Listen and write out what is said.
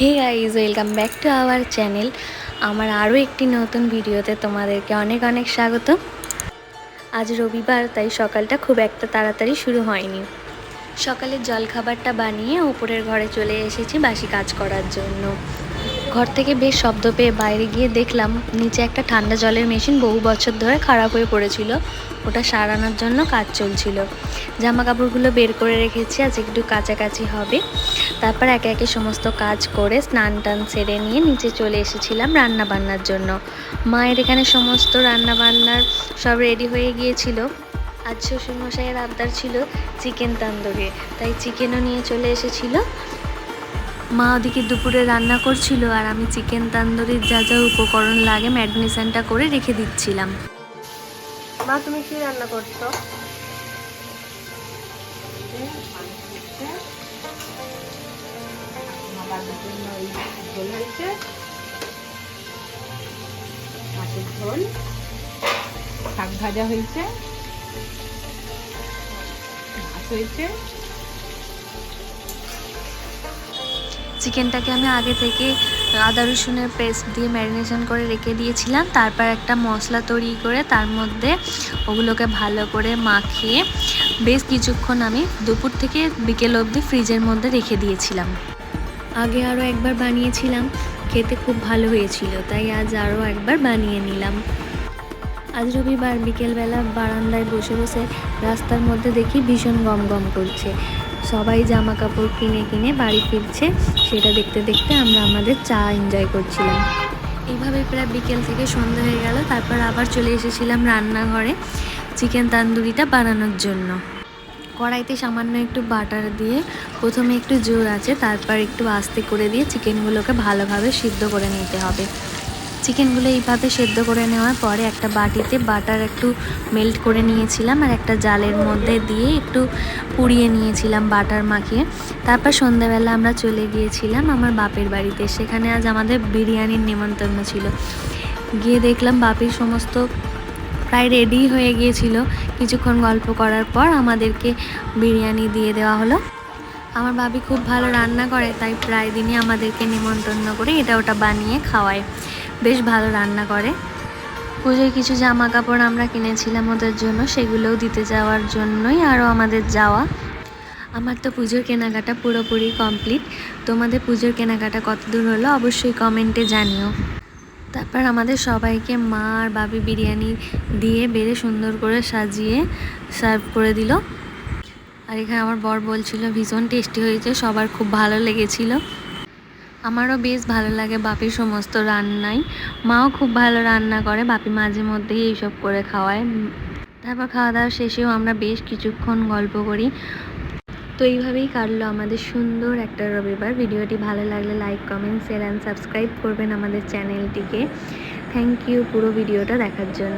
Hey guys welcome back to our channel আমার আরও একটি নতুন ভিডিওতে তোমাদেরকে অনেক অনেক স্বাগত আজ রবিবার, তাই সকালটা খুব একটা তাড়াতাড়ি শুরু হয়নি। সকালের জলখাবারটা বানিয়ে উপরের ঘরে চলে এসেছি বাসি কাজ করার জন্য। ঘর থেকে বেশ শব্দ পেয়ে বাইরে গিয়ে দেখলাম নিচে একটা ঠান্ডা জলের মেশিন বহু বছর ধরে খারাপ হয়ে পড়েছিল। ওটা সারানোর জন্য কাজ চলছিল। জামা কাপড়গুলো বের করে রেখেছি, আজ একটু কাছাকাছি হবে। তারপর একে একে সমস্ত কাজ করে স্নান টান সেরে নিয়ে নিচে চলে এসেছিলাম রান্না বান্নার জন্য। মায়ের এখানে সমস্ত রান্না বান্নার সব রেডি হয়ে গিয়েছিল। আজ শ্বশুরমশাইয়ের আবদার ছিল চিকেন তান্দুরি, তাই চিকেনও নিয়ে চলে এসেছিল। মা ওদিকে দুপুরে রান্না করছিল আর আমি চিকেন তান্দুরির যা যা উপকরণ লাগে ম্যাডমিশনটা করে রেখে দিচ্ছিলাম। মা তুমি কি রান্না করছ? ঝোল মাছের ঝোল শাক ভাজা হয়েছে মাছ হয়েছে চিকেনটাকে আমি আগে থেকে আদা রসুনের পেস্ট দিয়ে ম্যারিনেশন করে রেখে দিয়েছিলাম। তারপর একটা মশলা তৈরি করে তার মধ্যে ওগুলোকে ভালো করে মাখিয়ে বেশ কিছুক্ষণ আমি দুপুর থেকে বিকেল অবধি ফ্রিজের মধ্যে রেখে দিয়েছিলাম। আগে আরও একবার বানিয়েছিলাম, খেতে খুব ভালো হয়েছিল, তাই আজ আরও একবার বানিয়ে নিলাম। আজ রবিবার, বিকেলবেলা বারান্দায় বসে বসে রাস্তার মধ্যে দেখি ভীষণ গম গম করছে। সবাই জামা কাপড় কিনে কিনে বাড়ি ফিরছে। সেটা দেখতে দেখতে আমরা আমাদের চা এনজয় করছিলাম। এইভাবে প্রায় বিকেল থেকে সন্ধ্যা হয়ে গেল, তারপর আবার চলে এসেছিলাম রান্নাঘরে চিকেন তান্দুরিটা বানানোর জন্য। কড়াইতে সামান্য একটু বাটার দিয়ে প্রথমে একটু জোর আছে, তারপর একটু আস্তে করে দিয়ে চিকেনগুলোকে ভালোভাবে সিদ্ধ করে নিতে হবে। চিকেনগুলো এইভাবে সেদ্ধ করে নেওয়ার পরে একটা বাটিতে বাটার একটু মেল্ট করে নিয়েছিলাম আর একটা জালের মধ্যে দিয়ে একটু পুড়িয়ে নিয়েছিলাম বাটার মাখিয়ে। তারপর সন্ধ্যাবেলা আমরা চলে গিয়েছিলাম আমার বাপের বাড়িতে। সেখানে আজ আমাদের বিরিয়ানির নিমন্ত্রণ ছিল। গিয়ে দেখলাম বাপির সমস্ত প্রায় রেডি হয়ে গিয়েছিল। কিছুক্ষণ গল্প করার পর আমাদেরকে বিরিয়ানি দিয়ে দেওয়া হলো। আমার বাবি খুব ভালো রান্না করে, তাই প্রায় দিনই আমাদেরকে নিমন্ত্রণ করে এটা ওটা বানিয়ে খাওয়ায়। বেশ ভালো রান্না করে। পুজোয় কিছু জামা কাপড় আমরা কিনেছিলাম ওদের জন্য, সেগুলোও দিতে যাওয়ার জন্যই আরও আমাদের যাওয়া। আমার তো পুজোর কেনাকাটা পুরোপুরি কমপ্লিট। তোমাদের পুজোর কেনাকাটা কত দূর হলো অবশ্যই কমেন্টে জানিও। তারপর আমাদের সবাইকে মা আর বাবি বিরিয়ানি দিয়ে বেড়ে সুন্দর করে সাজিয়ে সার্ভ করে দিল। আর এখানে আমার বর বলছিল, ভীষণ টেস্টি হয়েছে, সবার খুব ভালো লেগেছিল। আমারও বেশ ভালো লাগে বাপির সমস্ত রান্নাই। মাও খুব ভালো রান্না করে, বাপি মাঝে মধ্যেই এইসব করে খাওয়ায়। তারপর খাওয়া দাওয়া শেষেও আমরা বেশ কিছুক্ষণ গল্প করি। তো এইভাবেই কাটলো আমাদের সুন্দর একটা রবিবার। ভিডিওটি ভালো লাগলে like comment share and subscribe করবেন আমাদের চ্যানেলটিকে। থ্যাংক ইউ পুরো ভিডিওটা দেখার জন্য।